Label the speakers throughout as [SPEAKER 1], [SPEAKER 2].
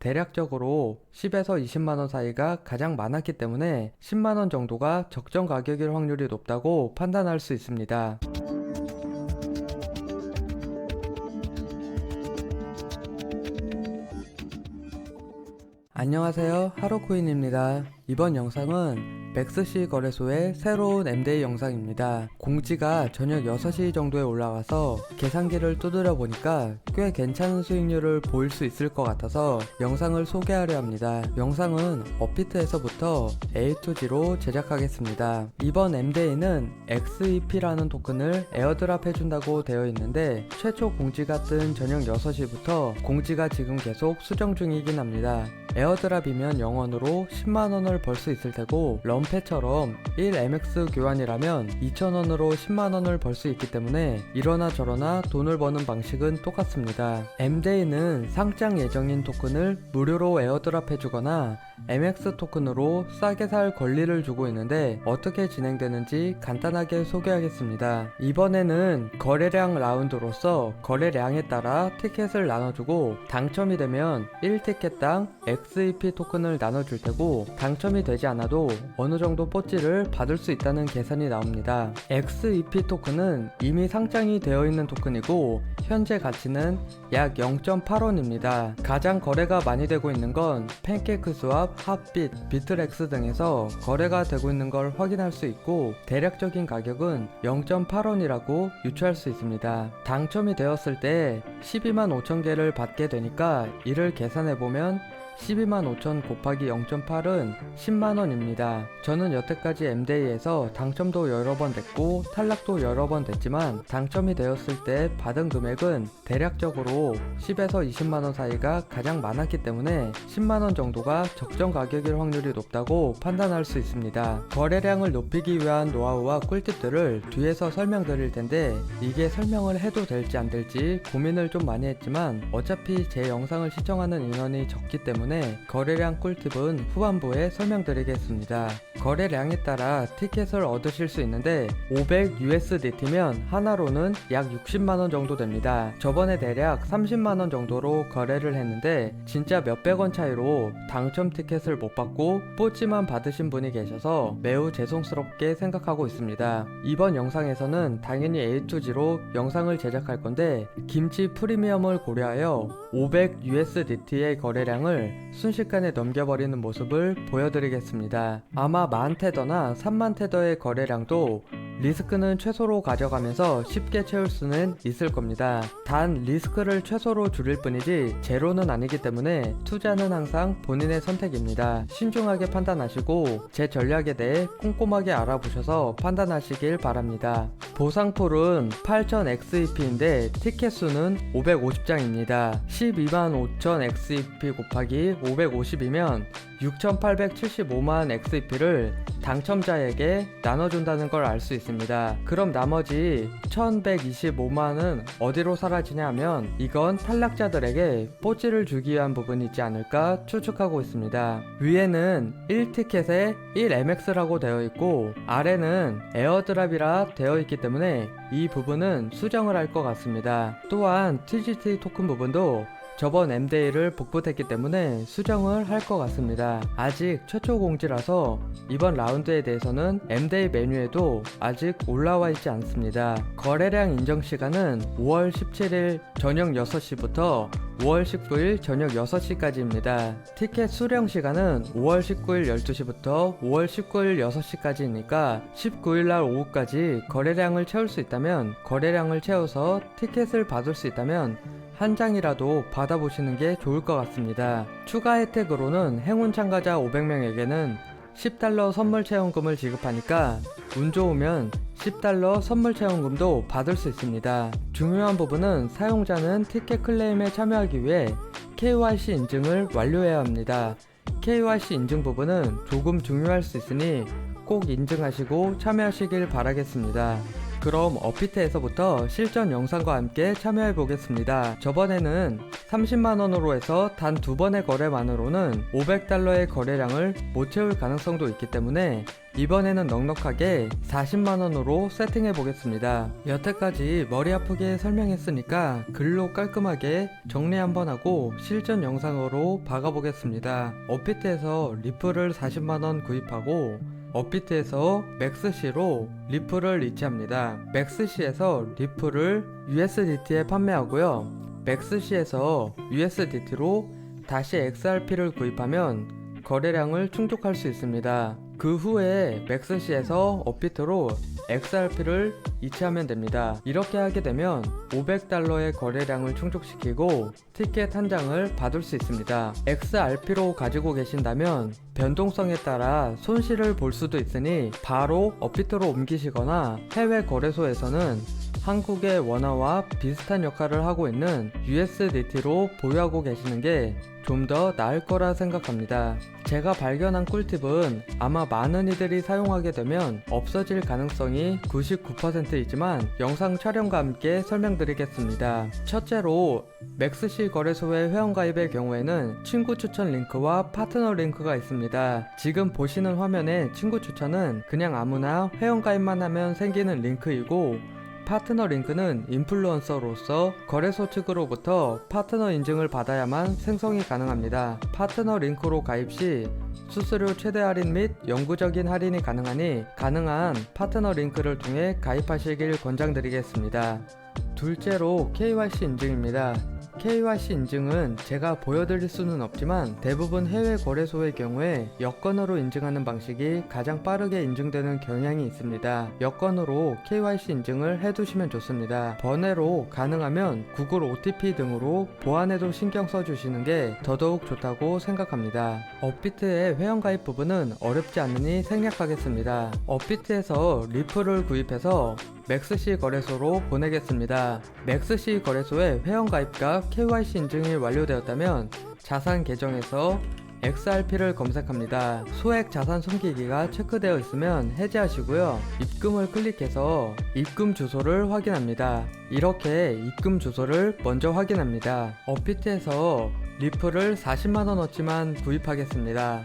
[SPEAKER 1] 대략적으로 10에서 20만원 사이가 가장 많았기 때문에 10만원 정도가 적정 가격일 확률이 높다고 판단할 수 있습니다. 안녕하세요 하루코인입니다 이번 영상은 맥스시 거래소의 새로운 M-Day 영상입니다. 공지가 저녁 6시 정도에 올라와서 계산기를 두드려 보니까 꽤 괜찮은 수익률을 보일 수 있을 것 같아서 영상을 소개하려 합니다. 영상은 업비트에서부터 A2G로 제작하겠습니다. 이번 M-Day는 XEP라는 토큰을 에어드랍 해준다고 되어 있는데 최초 공지가 뜬 저녁 6시부터 공지가 지금 계속 수정 중이긴 합니다. 에어드랍이면 영원으로 10만원을 벌 수 있을 테고 럼페처럼 1MX 교환이라면 2,000원으로 10만원을 벌 수 있기 때문에 이러나 저러나 돈을 버는 방식은 똑같습니다. MD는 상장 예정인 토큰을 무료로 에어드랍 해주거나 MX 토큰으로 싸게 살 권리를 주고 있는데 어떻게 진행되는지 간단하게 소개하겠습니다. 이번에는 거래량 라운드로서 거래량에 따라 티켓을 나눠주고 당첨이 되면 1티켓당 XEP 토큰을 나눠줄 테고 당첨 이 되지 않아도 어느 정도 뽀찌를 받을 수 있다는 계산이 나옵니다. XEP 토큰은 이미 상장이 되어 있는 토큰이고 현재 가치는 약 0.8원입니다. 가장 거래가 많이 되고 있는 건 팬케이크 스왑, 핫빗, 비트렉스 등에서 거래가 되고 있는 걸 확인할 수 있고 대략적인 가격은 0.8원이라고 유추할 수 있습니다. 당첨이 되었을 때 12만 5천 개를 받게 되니까 이를 계산해 보면 12만 5천 곱하기 0.8은 10만원입니다. 저는 여태까지 MDA에서 당첨도 여러 번 됐고 탈락도 여러 번 됐지만 당첨이 되었을 때 받은 금액은 대략적으로 10에서 20만원 사이가 가장 많았기 때문에 10만원 정도가 적정 가격일 확률이 높다고 판단할 수 있습니다. 거래량을 높이기 위한 노하우와 꿀팁들을 뒤에서 설명드릴 텐데 이게 설명을 해도 될지 안 될지 고민을 좀 많이 했지만 어차피 제 영상을 시청하는 인원이 적기 때문에 거래량 꿀팁은 후반부에 설명드리겠습니다. 거래량에 따라 티켓을 얻으실 수 있는데 500 USDT면 하나로는 약 60만원 정도 됩니다. 저번에 대략 30만원 정도로 거래를 했는데 진짜 몇백 원 차이로 당첨 티켓을 못 받고 뽀찌만 받으신 분이 계셔서 매우 죄송스럽게 생각하고 있습니다. 이번 영상에서는 당연히 A2G로 영상을 제작할 건데 김치 프리미엄을 고려하여 500 USDT의 거래량을 순식간에 넘겨버리는 모습을 보여드리겠습니다. 아마 만 테더나 3만 테더의 거래량도 리스크는 최소로 가져가면서 쉽게 채울 수는 있을 겁니다. 단 리스크를 최소로 줄일 뿐이지 제로는 아니기 때문에 투자는 항상 본인의 선택입니다. 신중하게 판단하시고 제 전략에 대해 꼼꼼하게 알아보셔서 판단하시길 바랍니다. 보상풀은 8000XEP인데 티켓 수는 550장입니다. 12만 5000 XEP 곱하기 550이면 6875만 XEP를 당첨자에게 나눠준다는 걸 알 수 있습니다. 그럼 나머지 1125만은 어디로 사라지냐 하면 이건 탈락자들에게 뽀찌를 주기 위한 부분이 있지 않을까 추측하고 있습니다. 위에는 1티켓에 1MX라고 되어 있고 아래는 에어드랍이라 되어 있기 때문에 이 부분은 수정을 할 것 같습니다. 또한 TGT 토큰 부분도 저번 M-Day를 복붙했기 때문에 수정을 할 것 같습니다. 아직 최초 공지라서 이번 라운드에 대해서는 M-Day 메뉴에도 아직 올라와 있지 않습니다. 거래량 인정 시간은 5월 17일 저녁 6시부터 5월 19일 저녁 6시까지입니다. 티켓 수령 시간은 5월 19일 12시부터 5월 19일 6시까지니까 19일 날 오후까지 거래량을 채울 수 있다면 거래량을 채워서 티켓을 받을 수 있다면 한 장이라도 받아보시는 게 좋을 것 같습니다. 추가 혜택으로는 행운 참가자 500명에게는 10달러 선물 체험금을 지급하니까 운 좋으면 10달러 선물 체험금도 받을 수 있습니다. 중요한 부분은 사용자는 티켓 클레임에 참여하기 위해 KYC 인증을 완료해야 합니다. KYC 인증 부분은 조금 중요할 수 있으니 꼭 인증하시고 참여하시길 바라겠습니다. 그럼 업비트에서부터 실전 영상과 함께 참여해 보겠습니다. 저번에는 30만원으로 해서 단 두 번의 거래만으로는 500달러의 거래량을 못 채울 가능성도 있기 때문에 이번에는 넉넉하게 40만원으로 세팅해 보겠습니다. 여태까지 머리 아프게 설명했으니까 글로 깔끔하게 정리 한번 하고 실전 영상으로 박아보겠습니다. 업비트에서 리플을 40만원 구입하고 업비트에서 맥스시로 리플을 이체합니다. 맥스시에서 리플을 USDT에 판매하고요. 맥스시에서 USDT로 다시 XRP를 구입하면 거래량을 충족할 수 있습니다. 그 후에 맥스시에서 업비트로 XRP를 이체하면 됩니다. 이렇게 하게 되면 500달러의 거래량을 충족시키고 티켓 한 장을 받을 수 있습니다. XRP로 가지고 계신다면 변동성에 따라 손실을 볼 수도 있으니 바로 업비트로 옮기시거나 해외 거래소에서는 한국의 원화와 비슷한 역할을 하고 있는 USDT로 보유하고 계시는 게 좀 더 나을 거라 생각합니다. 제가 발견한 꿀팁은 아마 많은 이들이 사용하게 되면 없어질 가능성이 99%이지만 영상 촬영과 함께 설명드리겠습니다. 첫째로 맥스시 거래소의 회원가입의 경우에는 친구 추천 링크와 파트너 링크가 있습니다. 지금 보시는 화면의 친구 추천은 그냥 아무나 회원가입만 하면 생기는 링크이고 파트너 링크는 인플루언서로서 거래소 측으로부터 파트너 인증을 받아야만 생성이 가능합니다. 파트너 링크로 가입 시 수수료 최대 할인 및 영구적인 할인이 가능하니 가능한 파트너 링크를 통해 가입하시길 권장드리겠습니다. 둘째로 KYC 인증입니다. KYC 인증은 제가 보여드릴 수는 없지만 대부분 해외 거래소의 경우에 여권으로 인증하는 방식이 가장 빠르게 인증되는 경향이 있습니다. 여권으로 KYC 인증을 해두시면 좋습니다. 번외로 가능하면 구글 OTP 등으로 보안에도 신경 써주시는 게 더더욱 좋다고 생각합니다. 업비트의 회원가입 부분은 어렵지 않으니 생략하겠습니다. 업비트에서 리플을 구입해서 맥스시 거래소로 보내겠습니다. 맥스시 거래소의 회원가입과 KYC 인증이 완료되었다면 자산 계정에서 XRP를 검색합니다. 소액 자산 숨기기가 체크되어 있으면 해제하시고요. 입금을 클릭해서 입금 주소를 확인합니다. 이렇게 입금 주소를 먼저 확인합니다. 업비트에서 리플을 40만원어치만 구입하겠습니다.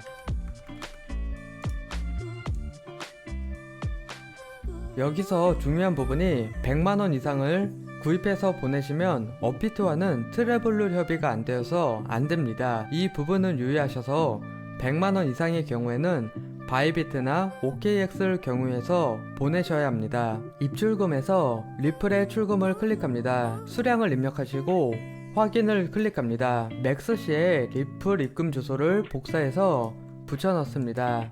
[SPEAKER 1] 여기서 중요한 부분이 100만원 이상을 구입해서 보내시면 업비트와는 트래블룰 협의가 안 되어서 안 됩니다. 이 부분은 유의하셔서 100만원 이상의 경우에는 바이비트나 OKX를 경우에서 보내셔야 합니다. 입출금에서 리플의 출금을 클릭합니다. 수량을 입력하시고 확인을 클릭합니다. 맥스시에 리플 입금 주소를 복사해서 붙여 넣습니다.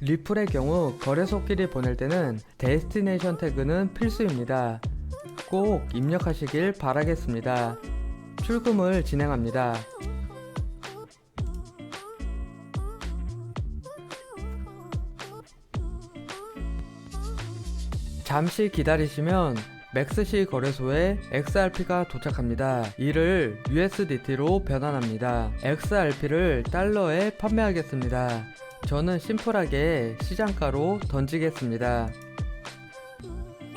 [SPEAKER 1] 리플의 경우 거래소끼리 보낼 때는 데스티네이션 태그는 필수입니다. 꼭 입력하시길 바라겠습니다. 출금을 진행합니다. 잠시 기다리시면 맥스시 거래소에 XRP가 도착합니다. 이를 USDT로 변환합니다. XRP를 달러에 판매하겠습니다. 저는 심플하게 시장가로 던지겠습니다.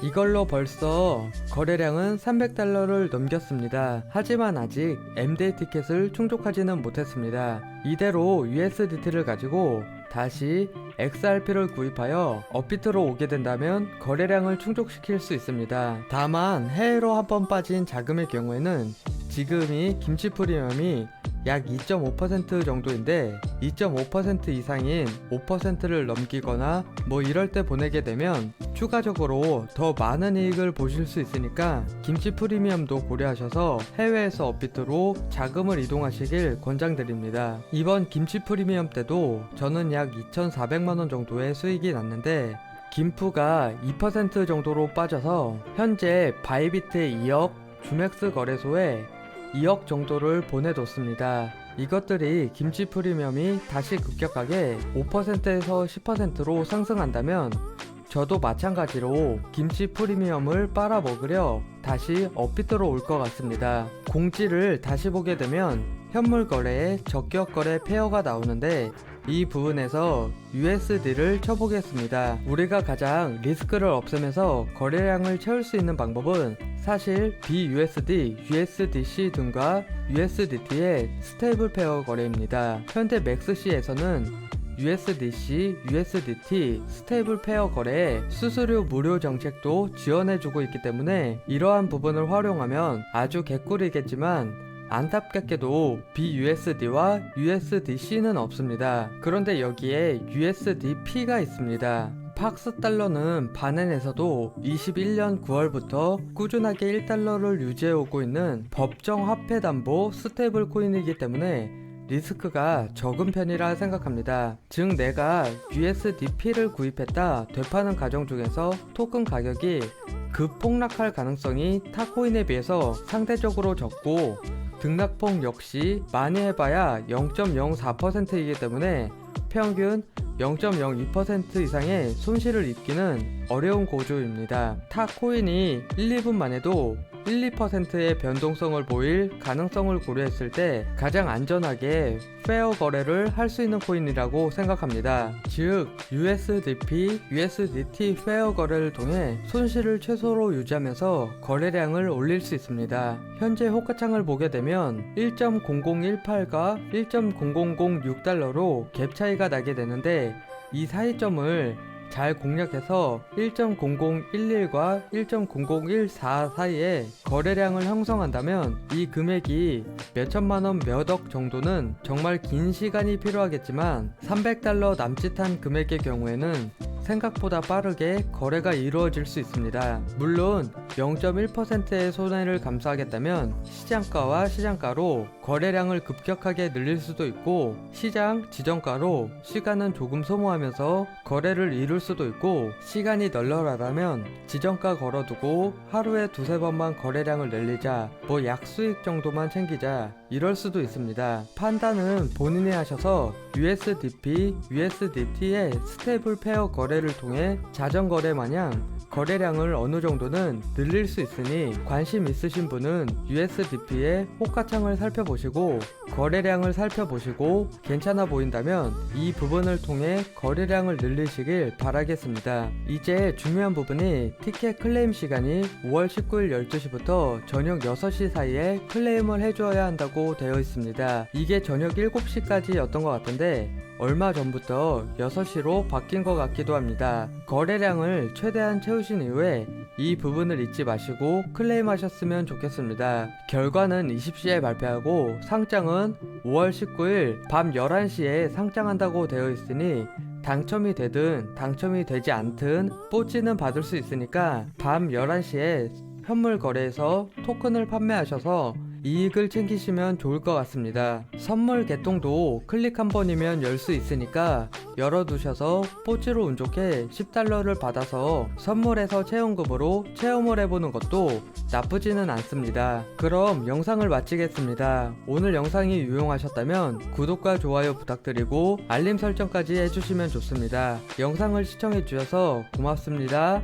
[SPEAKER 1] 이걸로 벌써 거래량은 300달러를 넘겼습니다. 하지만 아직 MD 티켓을 충족하지는 못했습니다. 이대로 USDT를 가지고 다시 XRP를 구입하여 업비트로 오게 된다면 거래량을 충족시킬 수 있습니다. 다만 해외로 한 번 빠진 자금의 경우에는 지금이 김치 프리미엄이 약 2.5% 정도인데 2.5% 이상인 5%를 넘기거나 뭐 이럴 때 보내게 되면 추가적으로 더 많은 이익을 보실 수 있으니까 김치 프리미엄도 고려하셔서 해외에서 업비트로 자금을 이동하시길 권장드립니다. 이번 김치 프리미엄 때도 저는 약 2,400만원 정도의 수익이 났는데 김프가 2% 정도로 빠져서 현재 바이비트의 2억, 주맥스 거래소에 2억 정도를 보내뒀습니다. 이것들이 김치 프리미엄이 다시 급격하게 5%에서 10%로 상승한다면 저도 마찬가지로 김치 프리미엄을 빨아먹으려 다시 업비트로 올 것 같습니다. 공지를 다시 보게 되면 현물 거래에 적격 거래 페어가 나오는데 이 부분에서 USD를 쳐보겠습니다. 우리가 가장 리스크를 없애면서 거래량을 채울 수 있는 방법은 사실 BUSD, USDC 등과 USDT의 스테이블 페어 거래입니다. 현재 맥스시에서는 USDC, USDT 스테이블 페어 거래에 수수료 무료 정책도 지원해주고 있기 때문에 이러한 부분을 활용하면 아주 개꿀이겠지만 안타깝게도 BUSD와 USDC는 없습니다. 그런데 여기에 USDP가 있습니다. 팍스 달러는 바넨에서도 21년 9월부터 꾸준하게 1달러를 유지해오고 있는 법정 화폐 담보 스테이블 코인이기 때문에 리스크가 적은 편이라 생각합니다. 즉 내가 USDP를 구입했다 되파는 가정 중에서 토큰 가격이 급 폭락할 가능성이 타코인에 비해서 상대적으로 적고 등락폭 역시 많이 해봐야 0.04%이기 때문에 평균 0.02% 이상의 손실을 입기는 어려운 고조입니다. 타 코인이 1, 2분만 해도 1, 2%의 변동성을 보일 가능성을 고려했을 때 가장 안전하게 페어 거래를 할 수 있는 코인이라고 생각합니다. 즉, USDP, USDT 페어 거래를 통해 손실을 최소로 유지하면서 거래량을 올릴 수 있습니다. 현재 호가창을 보게 되면 1.0018과 1.0006달러로 갭 차이가 나게 되는데 이 사이점을 잘 공략해서 1.0011과 1.0014 사이에 거래량을 형성한다면 이 금액이 몇천만원 몇 억 정도는 정말 긴 시간이 필요하겠지만 300달러 남짓한 금액의 경우에는 생각보다 빠르게 거래가 이루어질 수 있습니다. 물론 0.1%의 손해를 감수하겠다면 시장가와 시장가로 거래량을 급격하게 늘릴 수도 있고 시장 지정가로 시간은 조금 소모하면서 거래를 이룰 수도 있고 시간이 널널하다면 지정가 걸어두고 하루에 두세 번만 거래량을 늘리자 뭐 약수익 정도만 챙기자 이럴 수도 있습니다. 판단은 본인이 하셔서 USDP, USDT의 스테이블 페어 거래를 통해 자전 거래 마냥 거래량을 어느 정도는 늘릴 수 있으니 관심 있으신 분은 USDP의 호가창을 살펴보시고 거래량을 살펴보시고 괜찮아 보인다면 이 부분을 통해 거래량을 늘리시길 바라겠습니다. 이제 중요한 부분이 티켓 클레임 시간이 5월 19일 12시부터 저녁 6시 사이에 클레임을 해줘야 한 다고 되어 있습니다. 이게 저녁 7시까지였던 것 같은데 얼마 전부터 6시로 바뀐 것 같기도 합니다. 거래량을 최대한 채우신 이후에 이 부분을 잊지 마시고 클레임하셨으면 좋겠습니다. 결과는 20시에 발표하고 상장은 5월 19일 밤 11시에 상장한다고 되어 있으니 당첨이 되든 당첨이 되지 않든 뽀찌는 받을 수 있으니까 밤 11시에 현물 거래에서 토큰을 판매하셔서 이익을 챙기시면 좋을 것 같습니다. 선물 개통도 클릭 한 번이면 열 수 있으니까 열어두셔서 뽀찌로 운 좋게 10달러를 받아서 선물에서 체험금으로 체험을 해보는 것도 나쁘지는 않습니다. 그럼 영상을 마치겠습니다. 오늘 영상이 유용하셨다면 구독과 좋아요 부탁드리고 알림 설정까지 해주시면 좋습니다. 영상을 시청해주셔서 고맙습니다.